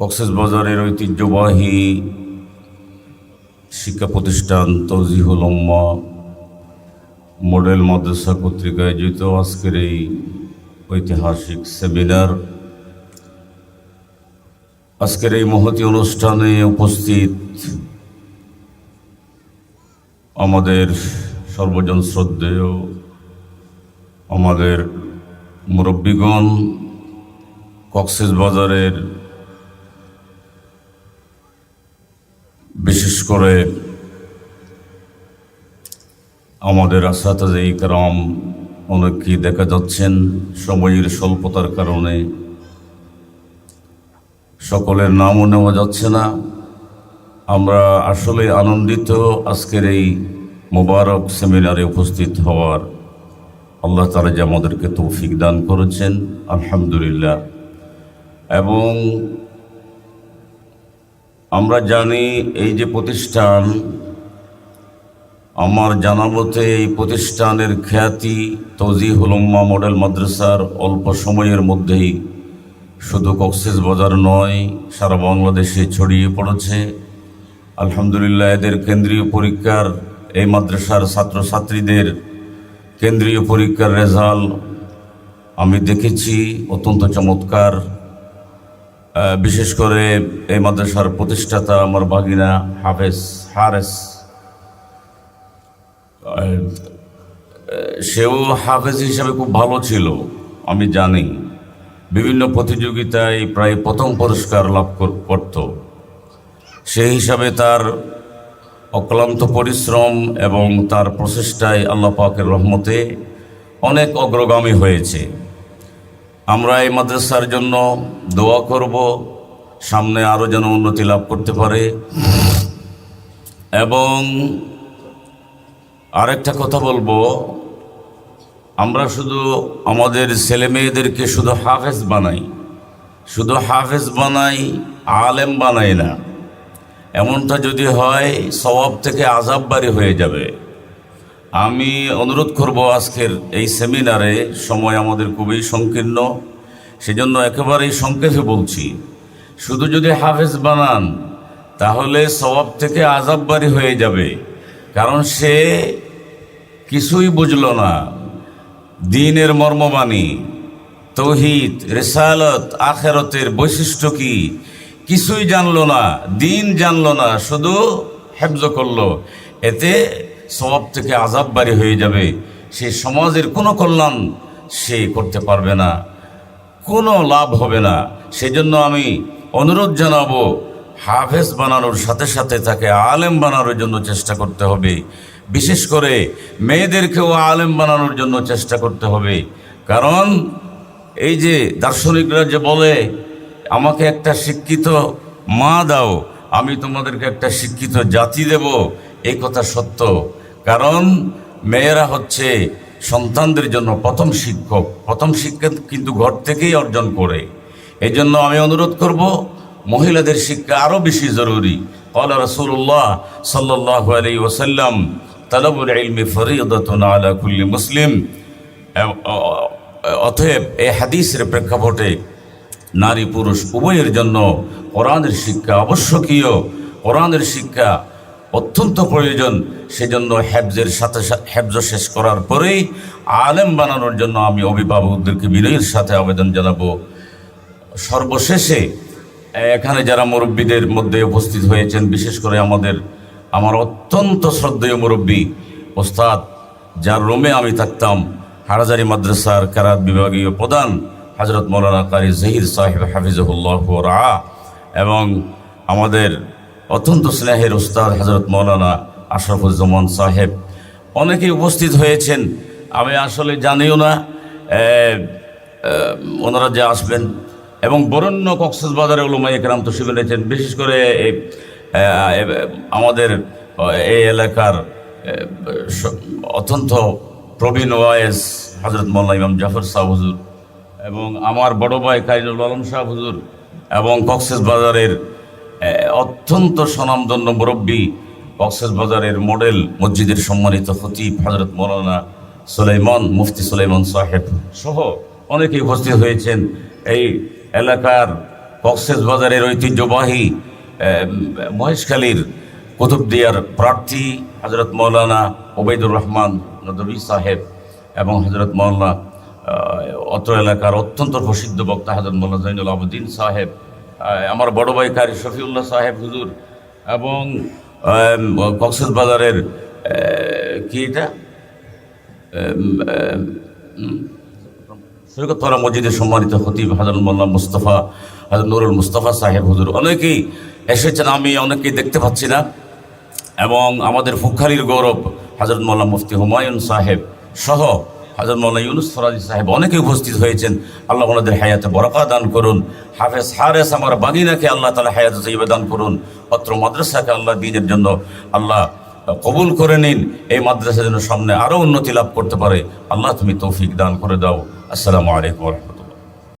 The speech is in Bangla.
কক্সবাজারের ঐতিহ্যবাহী শিক্ষা প্রতিষ্ঠান তৌজিহুল উম্মা মডেল মাদ্রাসা কর্তৃক আয়োজিত আজকের এই ঐতিহাসিক সেমিনার। আজকের এই মহতি অনুষ্ঠানে উপস্থিত আমাদের সর্বজন শ্রদ্ধেয়, আমাদের মুরব্বীগণ কক্সেস বাজারের বিশেষ করে আমাদের আসাতে ইকরাম অনেককেই দেখা যাচ্ছেন সময়ের স্বল্পতার কারণে। সকলের নামও নেওয়া যাচ্ছে না। আমরা আসলে আনন্দিত আজকের এই মোবারক সেমিনারে উপস্থিত হওয়ার। আল্লাহ তালা যে আমাদেরকে তৌফিক দান করেছেন, আলহামদুলিল্লাহ। এবং আমরা জানি এই যে প্রতিষ্ঠান, আমার জানা মতে এই প্রতিষ্ঠানের খ্যাতি তৌজি হলম্মা মডেল মাদ্রাসার অল্প সময়ের মধ্যেই শুধু কক্সেস বাজার নয়, সারা বাংলাদেশে ছড়িয়ে পড়েছে। আলহামদুলিল্লাহ, এদের কেন্দ্রীয় পরীক্ষার এই মাদ্রাসার ছাত্রছাত্রীদের কেন্দ্রীয় পরীক্ষার রেজাল্ট আমি দেখেছি, অত্যন্ত চমৎকার। বিশেষ করে এই মাদ্রাসার প্রতিষ্ঠাতা আমার বাগিনা হাফেজ হারেস। সেও হাফেজ হিসাবে খুব ভালো ছিল, আমি জানি। বিভিন্ন প্রতিযোগিতায় প্রায় প্রথম পুরস্কার লাভ কর- করত। সেই হিসাবে তার অক্লান্ত পরিশ্রম এবং তার প্রচেষ্টায় আল্লাহ পাকের রহমতে অনেক অগ্রগামী হয়েছে। আমরা এই মাদ্রাসার জন্য দোয়া করব, সামনে আরও যেন উন্নতি লাভ করতে পারে। এবং আরেকটা কথা বলব, আমরা শুধু আমাদের ছেলে মেয়েদেরকে শুধু হাফেজ বানাই, শুধু হাফেজ বানাই, আলেম বানাই না। এমনটা যদি হয় স্বভাব থেকে আজাব বাড়ি হয়ে যাবে। আমি অনুরোধ করব আজকের এই সেমিনারে, সময় আমাদের খুবই সংকীর্ণ, সেজন্য একেবারেই সংক্ষেপে বলছি, শুধু যদি হাফেজ বানান, তাহলে স্বভাব থেকে আজাব বাড়ি হয়ে যাবে, কারণ সে কিছুই বুঝলো না। দিনের মর্মবাণী, তৌহিদ, রেসালত, আখেরতের বৈশিষ্ট্য কি, কিছুই জানল না, দিন জানল না, শুধু হেফজ করল, এতে স্বভাব থেকে আজাব বাড়ি হয়ে যাবে। সে সমাজের কোনো কল্যাণ সে করতে পারবে না। কোনো লাভ হবে না। সেজন্য আমি অনুরোধ জানাব, হাফেজ বানানোর সাথে সাথে তাকে আলেম বানানোর জন্য চেষ্টা করতে হবে। বিশেষ করে মেয়েদেরকেও আলেম বানানোর জন্য চেষ্টা করতে হবে। কারণ এই যে দার্শনিকরা যে বলে, আমাকে একটা শিক্ষিত মা দাও, আমি তোমাদেরকে একটা শিক্ষিত জাতি দেব। এই কথা সত্য। কারণ মেয়েরা হচ্ছে সন্তানদের জন্য প্রথম শিক্ষক। প্রথম শিক্ষা কিন্তু ঘর থেকেই অর্জন করে। এই জন্য আমি অনুরোধ করব, মহিলাদের শিক্ষা আরও বেশি জরুরি। কলা রসুল্লাহ সাল্লাহ আলী ওসাল্লাম তালাবুল ইলমি ফরিদতুন আলা মুসলিম অতএব এই হাদিসের প্রেক্ষাপটে নারী পুরুষ উভয়ের জন্য কোরআনের শিক্ষা আবশ্যকীয়। কোরআনের শিক্ষা অত্যন্ত প্রয়োজন। সেজন্য হ্যাবজের সাথে হ্যাবজ শেষ করার পরেই আলেম বানানোর জন্য আমি অভিভাবকদেরকে বিনয়ের সাথে আবেদন জানাব। সর্বশেষে, এখানে যারা মুরব্বীদের মধ্যে উপস্থিত হয়েছেন, বিশেষ করে আমাদের, আমার অত্যন্ত শ্রদ্ধেয় মুরব্বী ওস্তাদ, যার রোমে আমি থাকতাম, হারাজারি মাদ্রাসার কারাত বিভাগীয় প্রধান হজরত মৌলানা কারি জহির সাহেব হাফিজহুল্লাহ রা এবং আমাদের অত্যন্ত স্নেহের উস্তাদ হজরত মৌলানা আশরাফুজ্জামান সাহেব। অনেকেই উপস্থিত হয়েছেন। আমি আসলে জানিও না ওনারা যে আসবেন। এবং বরণ্য কক্সবাজারে ওলুমা একরাম তো শিবে রয়েছেন বিশেষ করে এই, আমাদের এই এলাকার অত্যন্ত প্রবীণ ওয়াইস হজরত মোল্লা ইমাম জাফর শাহ হুজুর এবং আমার বড় ভাই কাইজুল আলম শাহ হুজুর এবং কক্সেস বাজারের অত্যন্ত স্বনামধন্য মুরব্বী কক্সেস বাজারের মডেল, মসজিদের সম্মানিত খতিব হজরত মৌলানা সুলাইমান, মুফতি সুলাইমান সাহেব সহ অনেকেই উপস্থিত হয়েছেন। এই এলাকার কক্সেস বাজারের ঐতিহ্যবাহী মহেশখালীর কুতুবদিয়ার প্রার্থী হজরত মৌলানা ওবায়দুর রহমান নদবী সাহেব এবং হজরত মৌলানা অত্র এলাকার অত্যন্ত প্রসিদ্ধ বক্তা হজরত মৌলানা জৈনুল আবুদ্দিন সাহেব আমার বড় ভাই কারি শফিউল্লাহ সাহেব হুজুর এবং কক্সেস বাজারের কি এটা? সৈকতরা মসজিদের সম্মানিত খতিব হাজর মোল্লা মুস্তফা হাজর নুরুল মুস্তফা সাহেব হুজুর। অনেকেই এসেছেন, আমি অনেকেই দেখতে পাচ্ছি না। এবং আমাদের ফুখারির গৌরব হাজরত মোল্লা মুফতি হুমায়ুন সাহেব সহ হাজরত মোল্লা ইউনুস ফরাজি সাহেব অনেকে উপস্থিত হয়েছেন। আল্লাহ ওনাদের হায়াতে বরকা দান করুন। হাফেজ হারেস আমার বাগিনাকে আল্লাহ তালা হায়াতে তৈবে দান করুন। পত্র মাদ্রাসাকে আল্লাহ দিনের জন্য আল্লাহ কবুল করে নিন। এই মাদ্রাসা যেন সামনে আরও উন্নতি লাভ করতে পারে। আল্লাহ তুমি তৌফিক দান করে দাও। আসসালামু আলাইকুম